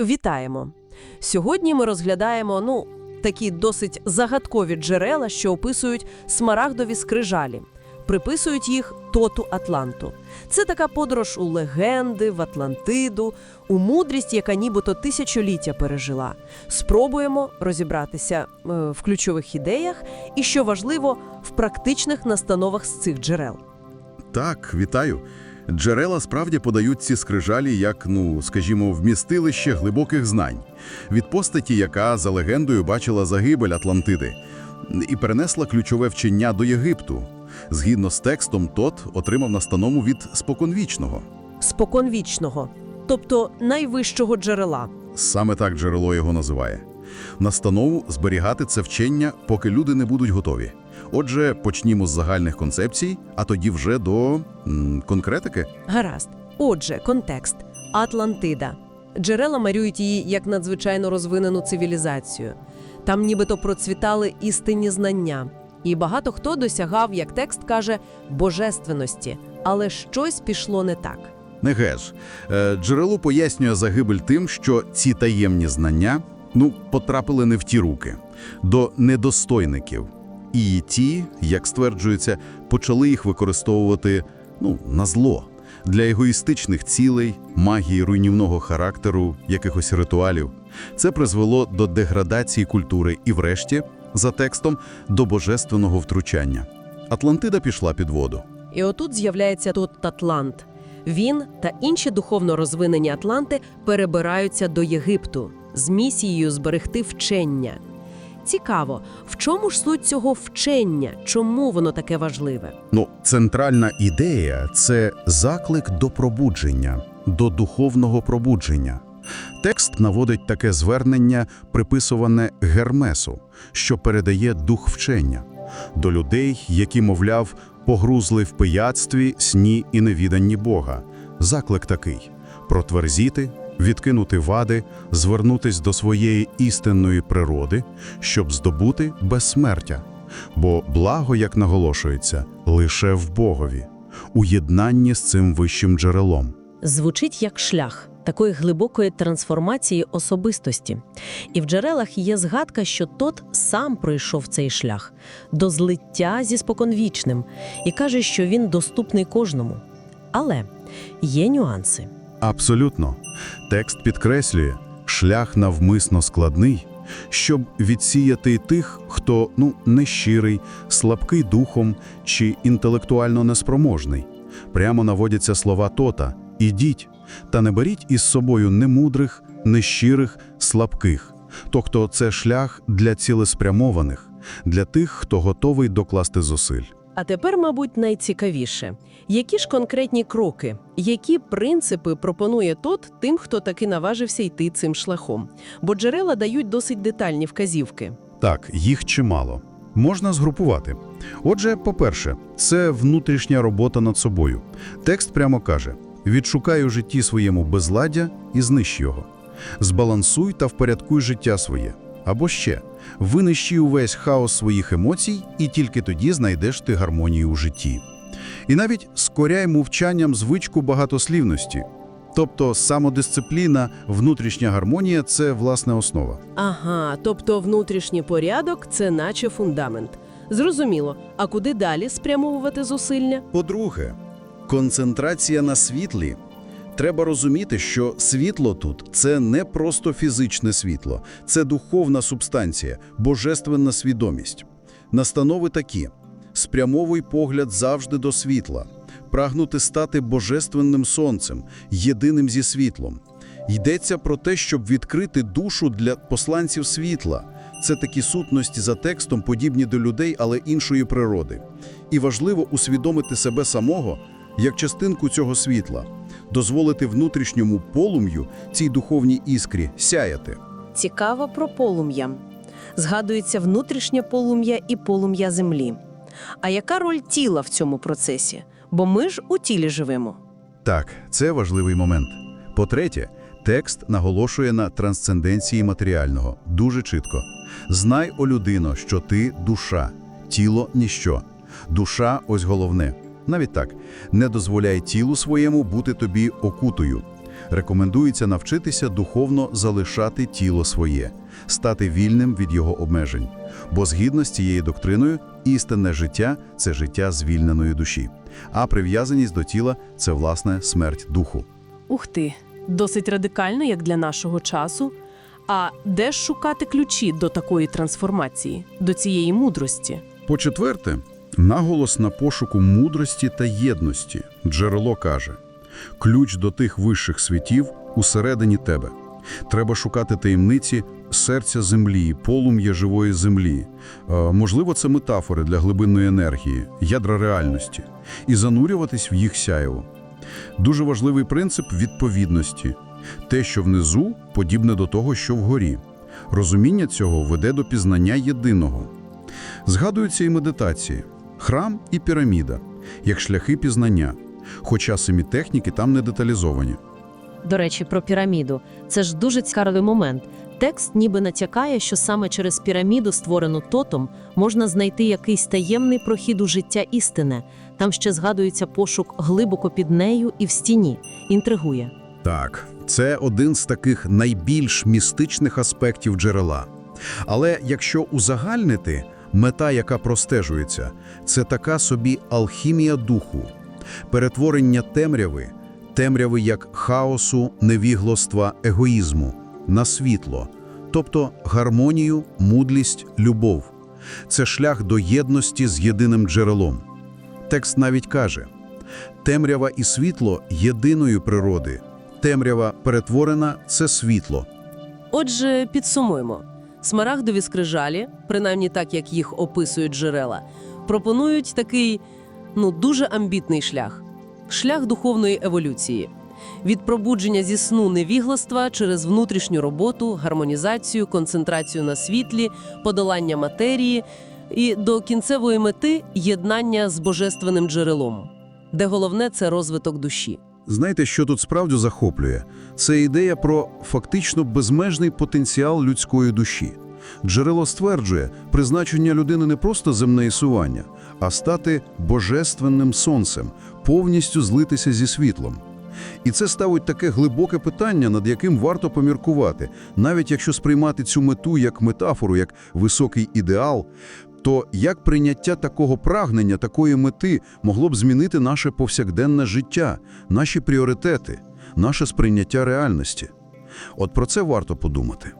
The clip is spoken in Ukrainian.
Вітаємо! Сьогодні ми розглядаємо ну, такі досить загадкові джерела, що описують смарагдові скрижалі. Приписують їх Тоту Атланту. Це така подорож у легенди, в Атлантиду, у мудрість, яка нібито тисячоліття пережила. Спробуємо розібратися е, в ключових ідеях і, що важливо, в практичних настановах з цих джерел. Так, вітаю. Джерела справді подають ці скрижалі як, ну, скажімо, вмістилище глибоких знань. Від постаті, яка за легендою бачила загибель Атлантиди і перенесла ключове вчення до Єгипту. Згідно з текстом, тот отримав настанову від споконвічного. Споконвічного, тобто найвищого джерела. Саме так джерело його називає. Настанову зберігати це вчення, поки люди не будуть готові. Отже, почнімо з загальних концепцій, а тоді вже до м, конкретики. Гаразд. Отже, контекст Атлантида. Джерела малюють її як надзвичайно розвинену цивілізацію. Там нібито процвітали істинні знання. І багато хто досягав, як текст каже, божественності, але щось пішло не так. Неге ж, е, джерело пояснює загибель тим, що ці таємні знання ну, потрапили не в ті руки, до недостойників. І ті, як стверджується, почали їх використовувати ну, на зло для егоїстичних цілей, магії руйнівного характеру, якихось ритуалів. Це призвело до деградації культури і, врешті, за текстом, до божественного втручання. Атлантида пішла під воду. І отут з'являється тут Атлант. Він та інші духовно розвинені Атланти перебираються до Єгипту з місією зберегти вчення. Цікаво, в чому ж суть цього вчення? Чому воно таке важливе? Ну, центральна ідея це заклик до пробудження, до духовного пробудження. Текст наводить таке звернення, приписуване Гермесу, що передає дух вчення до людей, які, мовляв, погрузли в пияцтві, сні і невіданні Бога. Заклик такий: протверзіти, відкинути вади, звернутись до своєї істинної природи, щоб здобути безсмертя. Бо благо, як наголошується, лише в Богові, у єднанні з цим вищим джерелом. звучить як шлях такої глибокої трансформації особистості. І в джерелах є згадка, що тот сам пройшов цей шлях до злиття зі споконвічним і каже, що він доступний кожному. Але є нюанси. Абсолютно. Текст підкреслює, шлях навмисно складний, щоб відсіяти тих, хто ну нещирий, слабкий духом чи інтелектуально неспроможний. Прямо наводяться слова Тота «Ідіть, та не беріть із собою немудрих, нещирих, слабких». Тобто це шлях для цілеспрямованих, для тих, хто готовий докласти зусиль. А тепер, мабуть, найцікавіше. Які ж конкретні кроки, які принципи пропонує тот тим, хто таки наважився йти цим шляхом? Бо джерела дають досить детальні вказівки. Так, їх чимало. Можна згрупувати. Отже, по-перше, це внутрішня робота над собою. Текст прямо каже: відшукай у житті своєму безладдя і знищ його. Збалансуй та впорядкуй життя своє. Або ще винищи увесь хаос своїх емоцій, і тільки тоді знайдеш ти гармонію у житті. І навіть скоряй мовчанням звичку багатослівності. Тобто самодисципліна, внутрішня гармонія це власне основа. Ага, тобто внутрішній порядок це наче фундамент. Зрозуміло. А куди далі спрямовувати зусилля? По-друге, концентрація на світлі. Треба розуміти, що світло тут це не просто фізичне світло, це духовна субстанція, божественна свідомість. Настанови такі: спрямовуй погляд завжди до світла, прагнути стати божественним сонцем, єдиним зі світлом. Йдеться про те, щоб відкрити душу для посланців світла. Це такі сутності за текстом, подібні до людей, але іншої природи. І важливо усвідомити себе самого як частинку цього світла, дозволити внутрішньому полум'ю цій духовній іскрі сяяти. Цікаво про полум'я. Згадується внутрішнє полум'я і полум'я землі. А яка роль тіла в цьому процесі? Бо ми ж у тілі живемо. Так, це важливий момент. По-третє, текст наголошує на трансценденції матеріального дуже чітко. Знай, о людино, що ти душа, тіло ніщо. Душа ось головне. Навіть так, не дозволяй тілу своєму бути тобі окутою. Рекомендується навчитися духовно залишати тіло своє, стати вільним від його обмежень. Бо згідно з цією доктриною, істинне життя – це життя звільненої душі, а прив'язаність до тіла – це, власне, смерть духу. Ух ти, досить радикально, як для нашого часу. А де ж шукати ключі до такої трансформації, до цієї мудрості? По-четверте, наголос на пошуку мудрості та єдності. Джерело каже, ключ до тих вищих світів усередині тебе. Треба шукати таємниці серця землі, полум'я живої землі. Е, можливо, це метафори для глибинної енергії, ядра реальності, і занурюватись в їх сяєво. Дуже важливий принцип відповідності. Те, що внизу, подібне до того, що вгорі. Розуміння цього веде до пізнання єдиного. Згадуються і медитації, храм і піраміда, як шляхи пізнання, хоча самі техніки там не деталізовані. До речі, про піраміду. Це ж дуже цікавий момент. Текст ніби натякає, що саме через піраміду, створену тотом, можна знайти якийсь таємний прохід у життя істине. Там ще згадується пошук глибоко під нею і в стіні. Інтригує. Так, це один з таких найбільш містичних аспектів джерела. Але якщо узагальнити, мета, яка простежується, це така собі алхімія духу, перетворення темряви, темряви як хаосу, невіглоства, егоїзму на світло, тобто гармонію, мудлість, любов. Це шлях до єдності з єдиним джерелом. Текст навіть каже: темрява і світло єдиної природи. Темрява перетворена це світло. Отже, підсумуємо. Смарагдові скрижалі, принаймні так, як їх описують джерела, пропонують такий, ну, дуже амбітний шлях. Шлях духовної еволюції. Від пробудження зі сну невігластва через внутрішню роботу, гармонізацію, концентрацію на світлі, подолання матерії і до кінцевої мети єднання з божественним джерелом, де головне це розвиток душі. Знаєте, що тут справді захоплює? Це ідея про фактично безмежний потенціал людської душі. Джерело стверджує, призначення людини не просто земне ісування, а стати божественним сонцем, повністю злитися зі світлом. І це ставить таке глибоке питання, над яким варто поміркувати, навіть якщо сприймати цю мету як метафору, як високий ідеал, то як прийняття такого прагнення, такої мети могло б змінити наше повсякденне життя, наші пріоритети, наше сприйняття реальності? От про це варто подумати.